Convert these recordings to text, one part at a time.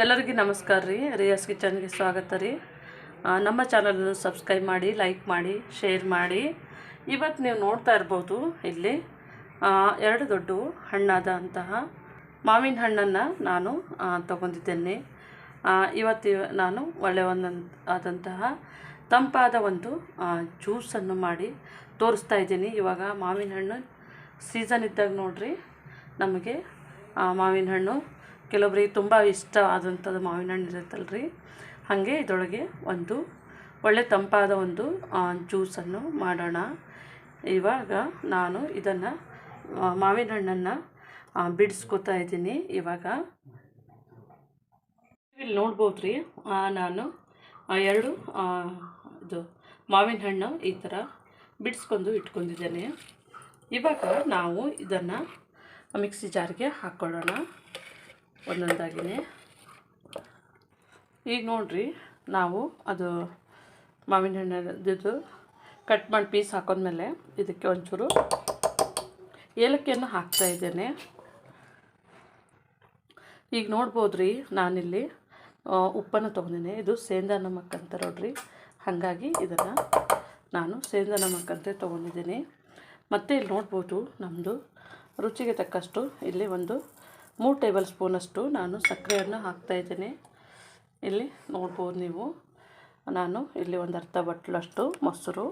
ಎಲ್ಲರಿಗೂ ನಮಸ್ಕಾರ ರೀ. ರಿಯಾಸ್ ಕಿಚನ್ಗೆ ಸ್ವಾಗತ ರೀ. ನಮ್ಮ ಚಾನಲನ್ನು ಸಬ್ಸ್ಕ್ರೈಬ್ ಮಾಡಿ, ಲೈಕ್ ಮಾಡಿ, ಶೇರ್ ಮಾಡಿ. ಇವತ್ತು ನೀವು ನೋಡ್ತಾ ಇರ್ಬೋದು ಇಲ್ಲಿ ಎರಡು ದೊಡ್ಡ ಹಣ್ಣಾದ ಅಂತಹ ಮಾವಿನ ಹಣ್ಣನ್ನು ನಾನು ತಗೊಂಡಿದ್ದೇನೆ. ಇವತ್ತು ಇವ- ನಾನು ಒಳ್ಳೆಯ ಒಂದೊಂದು ಆದಂತಹ ತಂಪಾದ ಒಂದು ಜ್ಯೂಸನ್ನು ಮಾಡಿ ತೋರಿಸ್ತಾ ಇದ್ದೀನಿ. ಇವಾಗ ಮಾವಿನ ಹಣ್ಣು ಸೀಸನ್ ಇದ್ದಾಗ ನೋಡಿರಿ, ನಮಗೆ ಮಾವಿನ ಹಣ್ಣು ಕೆಲವೊಬ್ರಿಗೆ ತುಂಬ ಇಷ್ಟ ಆದಂಥದ್ದು ಮಾವಿನ ಹಣ್ಣು ಇರುತ್ತಲ್ರಿ. ಹಾಗೆ ಇದರೊಳಗೆ ಒಂದು ಒಳ್ಳೆ ತಂಪಾದ ಒಂದು ಜ್ಯೂಸನ್ನು ಮಾಡೋಣ. ಇವಾಗ ನಾನು ಇದನ್ನು ಮಾವಿನ ಹಣ್ಣನ್ನು ಬಿಡಿಸ್ಕೊತಾ ಇದ್ದೀನಿ. ಇವಾಗ ಇಲ್ಲಿ ನೋಡ್ಬೋದು ರೀ ನಾನು ಎರಡು ಇದು ಮಾವಿನ ಹಣ್ಣು ಈ ಥರ ಬಿಡಿಸ್ಕೊಂಡು ಇಟ್ಕೊಂಡಿದ್ದೇನೆ. ಇವಾಗ ನಾವು ಇದನ್ನು ಮಿಕ್ಸಿ ಜಾರಿಗೆ ಹಾಕ್ಕೊಳ್ಳೋಣ ಒಂದೊಂದಾಗಿನೇ. ಈಗ ನೋಡ್ರಿ, ನಾವು ಅದು ಮಾವಿನ ಹಣ್ಣದ್ದು ಕಟ್ ಮಾಡಿ ಪೀಸ್ ಹಾಕೊಂಡ್ಮೇಲೆ ಇದಕ್ಕೆ ಒಂಚೂರು ಏಲಕ್ಕಿಯನ್ನು ಹಾಕ್ತಾ ಇದ್ದೇನೆ. ಈಗ ನೋಡ್ಬೋದು ರೀ ನಾನಿಲ್ಲಿ ಉಪ್ಪನ್ನು ತೊಗೊಂಡಿನಿ ಇದು ಸೇಂದ ನಮಕ್ ಅಂತ ನೋಡ್ರಿ. ಹಾಗಾಗಿ ಇದನ್ನು ನಾನು ಸೇಂದ ನಮಕ್ ಅಂತ ತೊಗೊಂಡಿದ್ದೀನಿ. ಮತ್ತು ಇಲ್ಲಿ ನೋಡ್ಬೋದು ನಮ್ಮದು ರುಚಿಗೆ ತಕ್ಕಷ್ಟು ಇಲ್ಲಿ ಒಂದು ಮೂರು ಟೇಬಲ್ ಸ್ಪೂನಷ್ಟು ನಾನು ಸಕ್ಕರೆಯನ್ನು ಹಾಕ್ತಾಯಿದ್ದೀನಿ ಇಲ್ಲಿ ನೋಡ್ಬೋದು ನೀವು. ನಾನು ಇಲ್ಲಿ ಒಂದು ಅರ್ಧ ಬಟ್ಲಷ್ಟು ಮೊಸರು.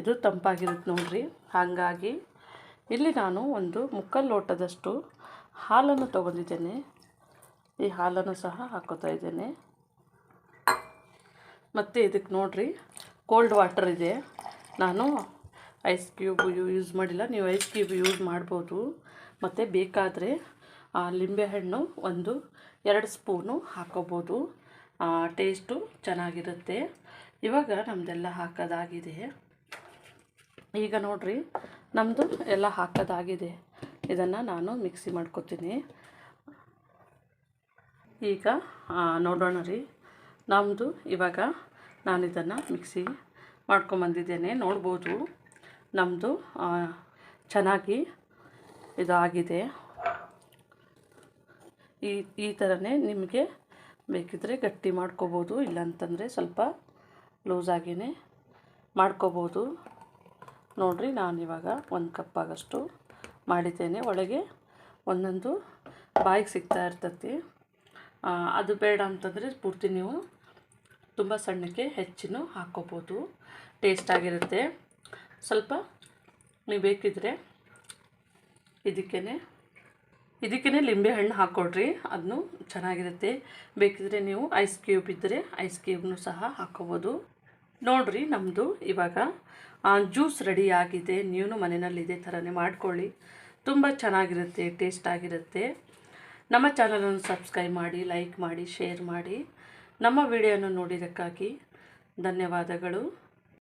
ಇದು ತಂಪಾಗಿರುತ್ತೆ ನೋಡಿರಿ. ಹಾಗಾಗಿ ಇಲ್ಲಿ ನಾನು ಒಂದು ಮುಕ್ಕಾಲು ಲೋಟದಷ್ಟು ಹಾಲನ್ನು ತೊಗೊಂಡಿದ್ದೇನೆ. ಈ ಹಾಲನ್ನು ಸಹ ಹಾಕೋತಾ ಇದ್ದೇನೆ. ಮತ್ತು ಇದಕ್ಕೆ ನೋಡಿರಿ ಕೋಲ್ಡ್ ವಾಟರ್ ಇದೆ. ನಾನು ಐಸ್ ಕ್ಯೂಬ್ ಯೂಸ್ ಮಾಡಿಲ್ಲ. ನೀವು ಐಸ್ ಕ್ಯೂಬ್ ಯೂಸ್ ಮಾಡ್ಬೋದು. ಮತ್ತು ಬೇಕಾದರೆ ಲಿಂಬೆಹಣ್ಣು ಒಂದು, ಎರಡು ಸ್ಪೂನು ಹಾಕೋಬೋದು. ಟೇಸ್ಟು ಚೆನ್ನಾಗಿರುತ್ತೆ. ಇವಾಗ ನಮ್ಮದೆಲ್ಲ ಹಾಕೋದಾಗಿದೆ. ಈಗ ನೋಡಿರಿ ನಮ್ಮದು ಎಲ್ಲ ಹಾಕೋದಾಗಿದೆ. ಇದನ್ನು ನಾನು ಮಿಕ್ಸಿ ಮಾಡ್ಕೊತೀನಿ. ಈಗ ನೋಡೋಣ ರೀ. ನಮ್ಮದು ಇವಾಗ ನಾನು ಇದನ್ನು ಮಿಕ್ಸಿ ಮಾಡ್ಕೊಂಬಂದಿದ್ದೇನೆ. ನೋಡ್ಬೋದು ನಮ್ಮದು ಚೆನ್ನಾಗಿ ಇದಾಗಿದೆ. ಈ ಈ ಥರನೇ ನಿಮಗೆ ಬೇಕಿದ್ದರೆ ಗಟ್ಟಿ ಮಾಡ್ಕೋಬೋದು, ಇಲ್ಲಾಂತಂದರೆ ಸ್ವಲ್ಪ ಲೂಸಾಗಿಯೇ ಮಾಡ್ಕೋಬೋದು. ನೋಡಿರಿ ನಾನಿವಾಗ ಒಂದು ಕಪ್ಪಾಗಷ್ಟು ಮಾಡಿದ್ದೇನೆ. ಒಳಗೆ ಒಂದೊಂದು ಬಾಯಿಗೆ ಸಿಗ್ತಾ ಇರ್ತತಿ. ಅದು ಬೇಡ ಅಂತಂದರೆ ಪೂರ್ತಿ ನೀವು ತುಂಬ ಸಣ್ಣಕ್ಕೆ ಹೆಚ್ಚಿನ ಹಾಕ್ಕೋಬೋದು ಟೇಸ್ಟಾಗಿರುತ್ತೆ ಸ್ವಲ್ಪ ನೀವು ಬೇಕಿದ್ದರೆ ಇದಕ್ಕೇ ಇದಕ್ಕೇ ಲಿಂಬೆಹಣ್ಣು ಹಾಕ್ಕೊಡ್ರಿ. ಅದನ್ನು ಚೆನ್ನಾಗಿರುತ್ತೆ. ಬೇಕಿದ್ರೆ ನೀವು ಐಸ್ ಕ್ಯೂಬ್ ಇದ್ದರೆ ಐಸ್ ಕ್ಯೂಬ್ನು ಸಹ ಹಾಕ್ಕೋಬೋದು. ನೋಡಿರಿ ನಮ್ಮದು ಇವಾಗ ಜ್ಯೂಸ್ ರೆಡಿ ಆಗಿದೆ. ನೀವು ಮನೆಯಲ್ಲಿ ಇದೇ ಥರನೇ ಮಾಡ್ಕೊಳ್ಳಿ. ತುಂಬ ಚೆನ್ನಾಗಿರುತ್ತೆ, ಟೇಸ್ಟ್ ಆಗಿರುತ್ತೆ. ನಮ್ಮ ಚಾನಲನ್ನು ಸಬ್ಸ್ಕ್ರೈಬ್ ಮಾಡಿ, ಲೈಕ್ ಮಾಡಿ, ಶೇರ್ ಮಾಡಿ. ನಮ್ಮ ವಿಡಿಯೋನ ನೋಡಿದ್ದಕ್ಕಾಗಿ ಧನ್ಯವಾದಗಳು.